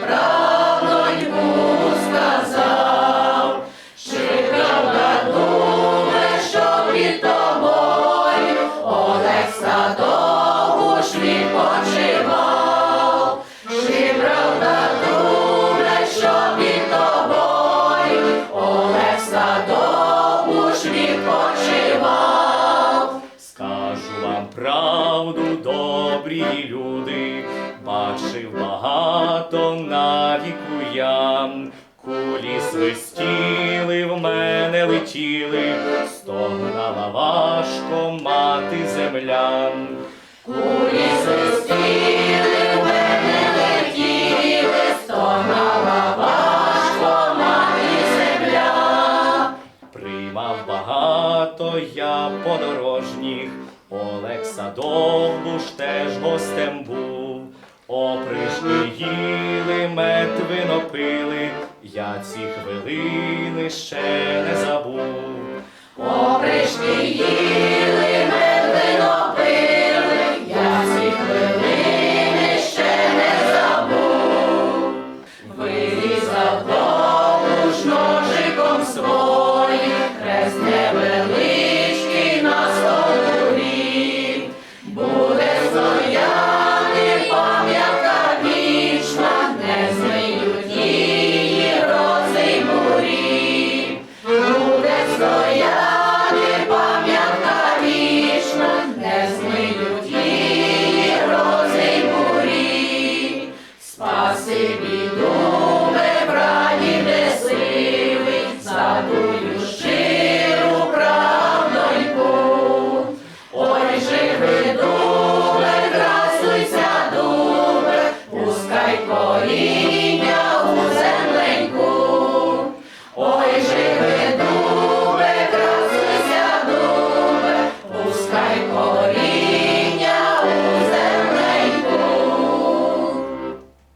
правдоньку сказав, чи правда думе, що під тобою Олекса довго ж відпочивав, чи правда думе, що під тобою Олекса довго ж відпочивав. Скажу вам правду, добрі люди, бачив багато на віку я. Кулі свистіли, в мене летіли, стогнала важко мати земля. Кулі свистіли, в мене летіли, стогнала важко мати земля. Приймав багато я подорожніх, Олекса Довбуш теж гостем був. Опришки їли, мед пили, я ці хвилини ще не забув.